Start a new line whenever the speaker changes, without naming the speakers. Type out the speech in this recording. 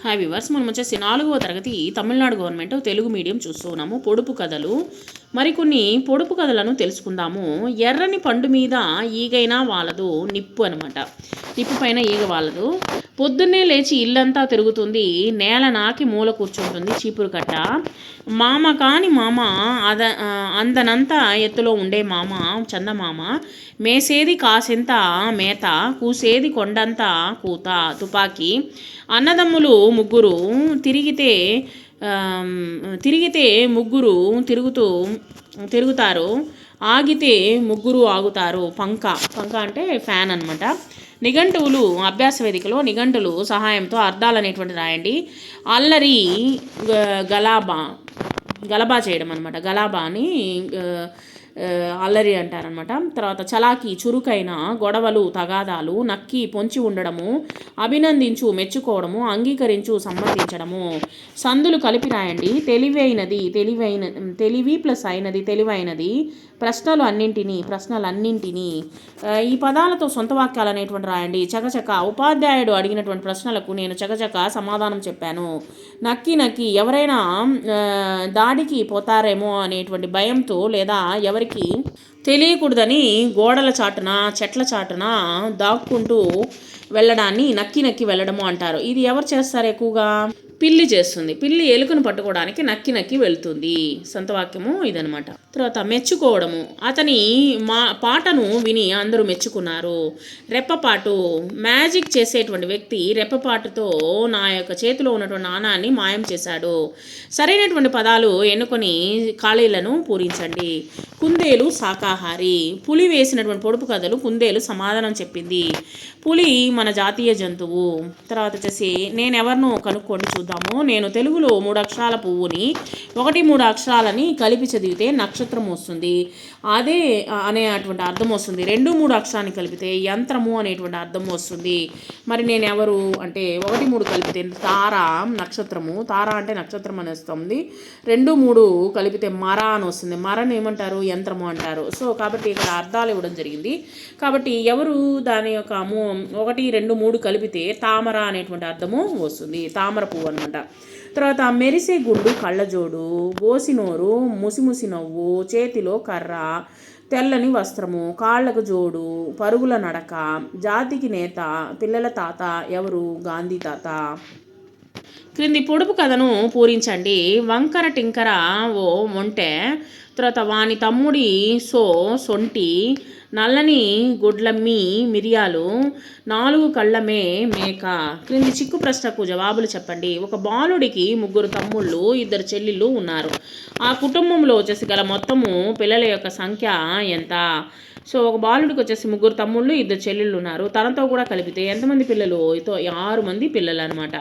Hi viewers మనం వచ్చేసి నాలుగవ తరగతి తమిళనాడు గవర్నమెంట్ తెలుగు మీడియం చూస్తున్నాము పొడుపు కథలు మరికొన్ని పొడుపు కథలను తెలుసుకుందాము. ఎర్రని పండు మీద ఈగైనా వాలదు నిప్పు అనమాట నిప్పు పైన ఈగ వాలదు. పొద్దున్నే లేచి ఇల్లంతా తిరుగుతుంది. నేల నాకి మూల కూర్చుంటుంది చీపురు కట్ట. మామ కాని మామ అద అందనంతా ఎత్తులో ఉండే మామ చందమామ మేసేది కాసింత మేత కూసేది కొండంత కూత తుపాకీ. అన్నదమ్ములు ముగ్గురు తిరిగితే తిరిగితే ముగ్గురు తిరుగుతూ తిరుగుతారు ఆగితే ముగ్గురు ఆగుతారు. పంక. పంక అంటే ఫ్యాన్ అనమాట నిఘంటువులు అభ్యాస వేదికలో నిఘంటులు సహాయంతో అర్థాలు అనేటువంటి రాయండి. అల్లరి గ- గలాబా గలబా చేయడం అనమాట గలాబా అని అల్లరి అంటారనమాట తర్వాత చలాకి చురుకైన గొడవలు తగాదాలు నక్కి పొంచి ఉండడము అభినందించు మెచ్చుకోవడము అంగీకరించు సమ్మతించడము. సందులు కలిపి రాయండి తెలివైనది తెలివైన తెలివి ప్లస్ అయినది తెలివైనది. ప్రశ్నలు అన్నింటినీ ప్రశ్నలు అన్నింటినీ ఈ పదాలతో సొంత వాక్యాలు అనేటువంటి రాయండి. చకచక ఉపాధ్యాయుడు అడిగినటువంటి ప్రశ్నలకు నేను చకచక సమాధానం చెప్పాను. నక్కి నక్కి ఎవరైనా దాడికి పోతారేమో అనేటువంటి భయంతో లేదా ఎవరికి తెలియకూడదని గోడల చాటున చెట్ల చాటున దాక్కుంటూ వెళ్ళడాన్ని నక్కి నక్కి వెళ్ళడము అంటారు. ఇది ఎవరు చేస్తారు ఎక్కువగా పిల్లి చేస్తుంది. పిల్లి ఎలుకను పట్టుకోవడానికి నక్కి నక్కి వెళ్తుంది. సంతవాక్యము ఇదనమాట తర్వాత మెచ్చుకోవడము. అతని మా పాటను విని అందరూ మెచ్చుకున్నారు. రెప్పపాటు మ్యాజిక్ చేసేటువంటి వ్యక్తి రెప్పపాటుతో నా యొక్క చేతిలో ఉన్నటువంటి నాణాన్ని మాయం చేశాడు. సరైనటువంటి పదాలు ఎన్నుకొని ఖాళీలను పూరించండి. కుందేలు శాకాహారి. పులి వేసినటువంటి పొడుపు కథలు కుందేలు సమాధానం చెప్పింది. పులి మన జాతీయ జంతువు. తర్వాత వచ్చేసి నేను ఎవరినో కనుక్కొని చూద్దాము. నేను తెలుగులో మూడు అక్షరాల పువ్వుని ఒకటి మూడు అక్షరాలని కలిపి చదివితే నక్షత్రం వస్తుంది. అదే అనే అటువంటి అర్థం వస్తుంది. రెండు మూడు అక్షరాన్ని కలిపితే యంత్రము అనేటువంటి అర్థం వస్తుంది. మరి నేను ఎవరు అంటే ఒకటి మూడు కలిపితే తార నక్షత్రము. తార అంటే నక్షత్రం అని వస్తుంది రెండు మూడు కలిపితే మర అని వస్తుంది. మరని ఏమంటారు? యంత్రము అంటారు. సో కాబట్టి ఇక్కడ అర్థాలు ఇవ్వడం జరిగింది. కాబట్టి ఎవరు దాని యొక్క ఒకటి రెండు మూడు కలిపితే తామర అనేటువంటి అర్థము వస్తుంది. తామర పువ్వు అనమాట తర్వాత మెరిసే గుండు కళ్ళజోడు బోసినోరు ముసిముసి నవ్వు చేతిలో కర్ర తెల్లని వస్త్రము కాళ్ళకు జోడు పరుగుల నడక జాతికి నేత పిల్లల తాత ఎవరు? గాంధీ తాత. క్రింది పొడుపు కథను పూరించండి. వంకర టింకర ఓ ఒంటే తర్వాత వాని తమ్ముడి సో సొంటి నల్లని గుడ్లమ్మి మిరియాలు నాలుగు కళ్ళమే మేక. క్రింది చిక్కు ప్రశ్నకు జవాబులు చెప్పండి. ఒక బాలుడికి ముగ్గురు తమ్ముళ్ళు ఇద్దరు చెల్లెళ్ళు ఉన్నారు. ఆ కుటుంబంలో వచ్చేసి గల మొత్తము పిల్లల యొక్క సంఖ్య ఎంత? సో ఒక బాలుడికి వచ్చేసి ముగ్గురు తమ్ముళ్ళు ఇద్దరు చెల్లెళ్ళు ఉన్నారు. తనతో కూడా కలిపితే ఎంతమంది పిల్లలు? ఆరు మంది పిల్లలు అనమాట